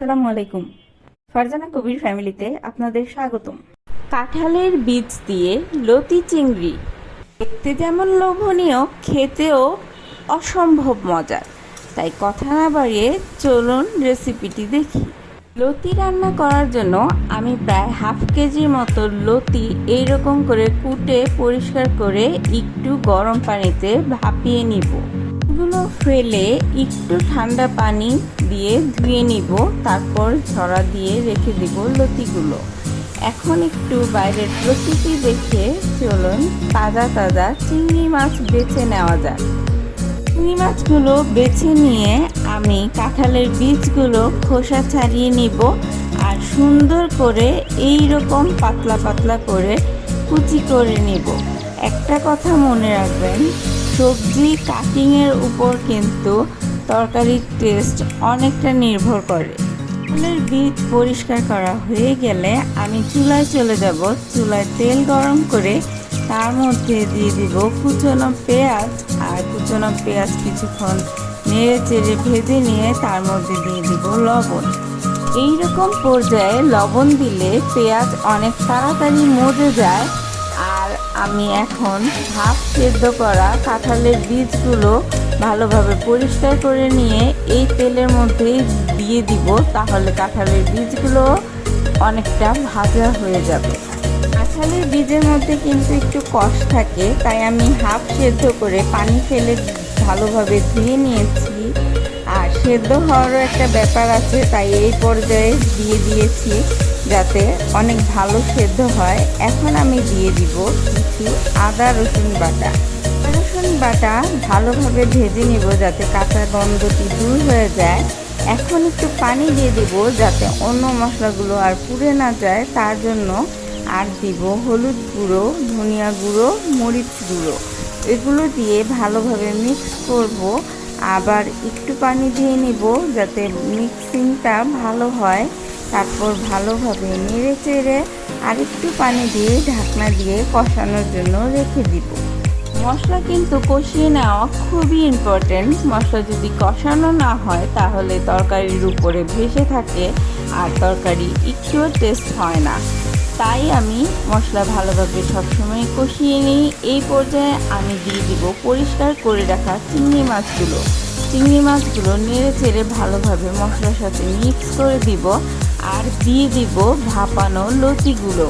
আসসালামু আলাইকুম। ফারজানা কবির ফ্যামিলিতে আপনাদের স্বাগতম। কাঁঠালের বীজ দিয়ে লতি চিংড়ি। দেখতে যেমন লোভনীয়, খেতেও অসম্ভব মজার। তাই কথা না বাড়িয়ে চলুন রেসিপিটি দেখি। লতি রান্না করার জন্য আমি প্রায় হাফ কেজির মতো লতি এইরকম করে কুটে পরিষ্কার করে একটু গরম পানিতে ভাপিয়ে নিব। এগুলো ফেলে একটু ঠান্ডা পানি দিয়ে ধুয়ে নিব, তারপর ঝরা দিয়ে রেখে দিব লতিগুলো। এখন একটু বাইরের প্রকৃতি দেখে চলুন তাজা তাজা চিংড়ি মাছ বেছে নেওয়া যাক। চিংড়ি মাছগুলো বেছে নিয়ে আমি কাঁঠালের বীজগুলো খোসা ছাড়িয়ে নিব আর সুন্দর করে এই রকম পাতলা পাতলা করে কুচি করে নিব। একটা কথা মনে রাখবেন সবজি কাটিংয়ের উপর কিন্তু তরকারির টেস্ট অনেকটা নির্ভর করে। ফুলের বীজ পরিষ্কার করা হয়ে গেলে আমি চুলায় চলে যাব। চুলায় তেল গরম করে তার মধ্যে দিয়ে দিব কুচনো পেঁয়াজ। আর কুচনো পেঁয়াজ কিছুক্ষণ নেড়ে চেড়ে ভেজে নিয়ে তার মধ্যে দিয়ে দিব লবণ। এই রকম পর্যায়ে লবণ দিলে পেঁয়াজ অনেক তাড়াতাড়ি মজে যায়। আমি এখন হাফ সেদ্ধ করা কাঁঠালের বীজগুলো ভালোভাবে পরিষ্কার করে নিয়ে এই তেলের মধ্যে দিয়ে দিব, তাহলে কাঁঠালের বীজগুলো অনেকটা ভাজা হয়ে যাবে। কাঁঠালের বীজের মধ্যে কিন্তু একটু কষ থাকে, তাই আমি হাফ সেদ্ধ করে পানি ফেলে ভালোভাবে ধুয়ে নিয়েছি। সেদ্ধ হওয়ারও একটা ব্যাপার আছে, তাই এই পর্যায়ে দিয়ে দিয়েছি যাতে অনেক ভালো সেদ্ধ হয়। এখন আমি দিয়ে দিব কিছু আদা রসুন বাটা। রসুন বাটা ভালোভাবে ভেজে নিব যাতে কাঁচা গন্ধটি দূর হয়ে যায়। এখন একটু পানি দিয়ে দিব যাতে অন্য মশলাগুলো আর পুড়ে না যায়। তার জন্য আর দিব হলুদ গুঁড়ো, ধনিয়া গুঁড়ো, মরিচ গুঁড়ো। এগুলো দিয়ে ভালোভাবে মিক্স করব। আবার একটু পানি দিয়ে নিব যাতে মিক্সিংটা ভালো হয়। তারপর ভালোভাবে নেড়ে চেড়ে আর একটু পানি দিয়ে ঢাকনা দিয়ে কষানোর জন্য রেখে দিব। মশলা কিন্তু কষিয়ে নেওয়া খুবই ইম্পর্টেন্ট মশলা যদি কষানো না হয়, তাহলে তরকারির উপরে ভেসে থাকে আর তরকারি একটুও টেস্ট হয় না। তাই আমি মশলা ভালোভাবে সবসময় কষিয়ে নিই। এই পর্যায়ে আমি দিয়ে দিব পরিষ্কার করে রাখা চিংড়ি মাছগুলো। চিংড়ি মাছগুলো নেড়ে চেড়ে ভালোভাবে মশলার সাথে মিক্স করে দিব আর দিয়ে দিব ভাপানো লতিগুলো।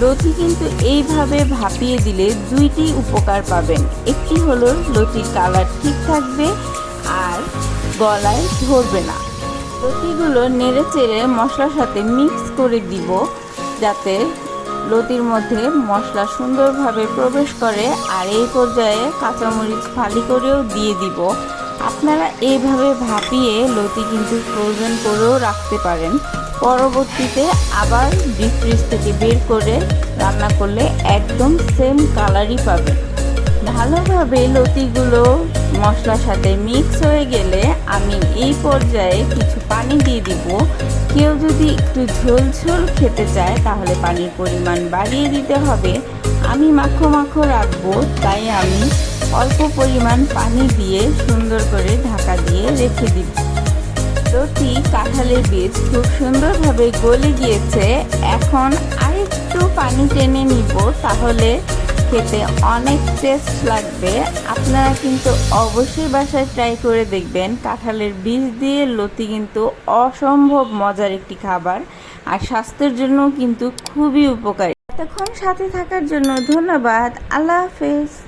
লতি কিন্তু এইভাবে ভাপিয়ে দিলে দুইটি উপকার পাবেন। একটি হলো লতির কালার ঠিক থাকবে আর গলায় ধরবে না। লতিগুলো নেড়ে চেড়ে মশলার সাথে মিক্স করে দিব যাতে লতির মধ্যে মশলা সুন্দরভাবে প্রবেশ করে, আর এই পর্যায়ে কাঁচামরিচ ফালি করেও দিয়ে দিব। আপনারা এইভাবে ভাপিয়ে লতি কিন্তু ফ্রোজেন করেও রাখতে পারেন। পরবর্তীতে আবার ডিপ ফ্রিজ থেকে বের করে রান্না করলে একদম সেম কালারই পাবেন। ভালোভাবে লতিগুলো মশলার সাথে মিক্স হয়ে গেলে আমি এই পর্যায়ে কিছু পানি দিয়ে দিব। কেউ যদি একটু ঝোল ঝোল খেতে চায়, তাহলে পানির পরিমাণ বাড়িয়ে দিতে হবে। আমি মাখো মাখো রাখব, তাই আমি অল্প পরিমাণ পানি দিয়ে সুন্দর করে ঢাকা দিয়ে রেখে দিব। লতি কাঁঠালের বীজ খুব সুন্দরভাবে গলে গিয়েছে। এখন আরেকটু পানি টেনে নিব, তাহলে খেতে অনেক টেস্ট লাগবে। আপনারা কিন্তু অবশ্যই বাসায় ট্রাই করে দেখবেন। কাঁঠালের বীজ দিয়ে লতি কিন্তু অসম্ভব মজার একটি খাবার। আর স্বাস্থ্যের জন্য কিন্তু খুবই উপকারী। এতক্ষণ সাথে থাকার জন্য ধন্যবাদ। আল্লাহ হাফেজ।